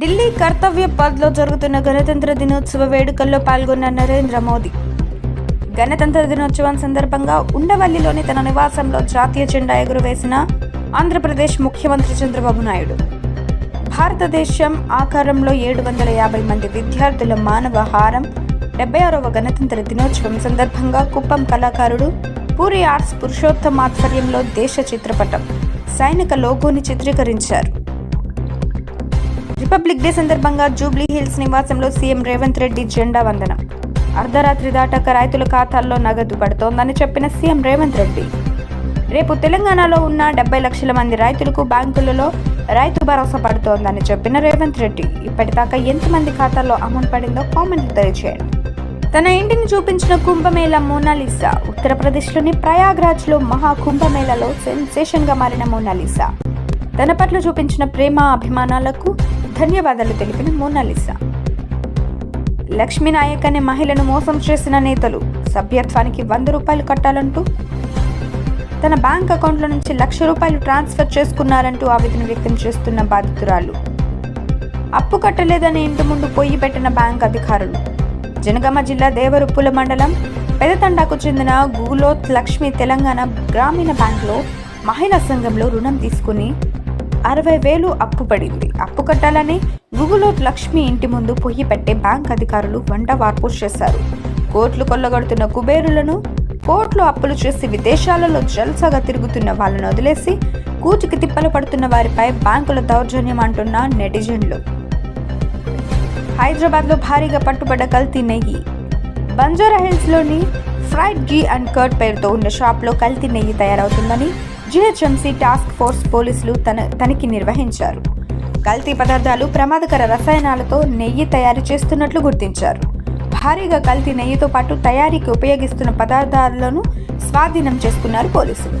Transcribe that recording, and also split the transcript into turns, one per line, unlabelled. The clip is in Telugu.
ఢిల్లీ కర్తవ్య పథ్లో జరుగుతున్న గణతంత్ర దినోత్సవ వేడుకల్లో పాల్గొన్న నరేంద్ర మోదీ. గణతంత్ర దినోత్సవం సందర్భంగా ఉండవల్లిలోని తన నివాసంలో జాతీయ జెండా ఎగురవేసిన ఆంధ్రప్రదేశ్ ముఖ్యమంత్రి చంద్రబాబు నాయుడు. భారతదేశం ఆకారంలో ఏడు వందల యాభై మంది విద్యార్థుల మానవ హారం డెబ్బై ఆరవ గణతంత్ర దినోత్సవం సందర్భంగా కుప్పం కళాకారుడు పూరి ఆర్ట్స్ పురుషోత్తం ఆధ్వర్యంలో దేశ చిత్రపటం సైనిక లోగోని చిత్రీకరించారు. రిపబ్లిక్ డే సందర్భంగా జూబ్లీ హిల్స్ నివాసంలో సీఎం రేవంత్ రెడ్డి జెండా వందనం. అర్ధరాత్రి దాటాక రైతుల ఖాతాల్లో నగదు పడుతోందని చెప్పిన సీఎం రేవంత్ రెడ్డి. రేపు తెలంగాణలో ఉన్న డెబ్బై లక్షల మంది రైతులకు బ్యాంకులలో రైతు భరోసా పడుతోందని చెప్పిన రేవంత్ రెడ్డి ఇప్పటిదాకా ఎంతమంది ఖాతాల్లో అమౌంట్ పడిందో కామెంట్లు తెలియజేయండి తన ఇంటిని చూపించిన కుంభమేళ మోనాలిసా ఉత్తరప్రదేశ్లోని ప్రయాగ్రాజ్లో మహా కుంభమేళాలో సెన్సేషన్గా మారిన మోనాలిసా. తన పట్ల చూపించిన ప్రేమ అభిమానాలకు ధన్యవాదాలు తెలిపిన మోనాలిసా. లక్ష్మీనాయక్ అనే మహిళను మోసం చేసిన నేతలు సభ్యత్వానికి వంద రూపాయలు కట్టాలంటూ తన బ్యాంక్ అకౌంట్ల నుంచి లక్ష రూపాయలు ట్రాన్స్ఫర్ చేసుకున్నారంటూ ఆవేదన వ్యక్తం చేస్తున్న బాధితురాలు. అప్పు కట్టలేదని ఇంటి ముందు పొయ్యి పెట్టిన బ్యాంక్ అధికారులు జనగామ జిల్లా దేవరుప్పుల మండలం పెదతండాకు చెందిన గూలోత్ లక్ష్మి తెలంగాణ గ్రామీణ బ్యాంక్లో మహిళా సంఘంలో రుణం తీసుకుని అరవై వేలు అప్పు పడింది. అప్పు కట్టాలని గుగులోత్ లక్ష్మి ఇంటి ముందు పొయ్యి పెట్టే బ్యాంక్ అధికారులు వంట వార్పు చేశారు. కోట్లు కొల్లగొడుతున్న కుబేరులను కోట్లు అప్పులు చేసి విదేశాలలో జల్సాగా తిరుగుతున్న వాళ్ళను వదిలేసి కూచుకి తిప్పలు పడుతున్న వారిపై బ్యాంకుల దౌర్జన్యం అంటున్న నెటిజన్లు. హైదరాబాద్లో భారీగా పట్టుబడ్డ కల్తీ నెయ్యి. బంజారా హిల్స్లోని ఫ్రైడ్ గీ అండ్ కర్డ్ పేరుతో ఉన్న షాప్లో కల్తీ నెయ్యి తయారవుతుందని జిహెచ్ఎంసీ టాస్క్ ఫోర్స్ పోలీసులు తన తనిఖీ నిర్వహించారు. కల్తీ పదార్థాలు ప్రమాదకర రసాయనాలతో నెయ్యి తయారు చేస్తున్నట్లు గుర్తించారు. భారీగా కల్తీ నెయ్యితో పాటు తయారీకి ఉపయోగిస్తున్న పదార్థాలను స్వాధీనం చేసుకున్నారు పోలీసులు.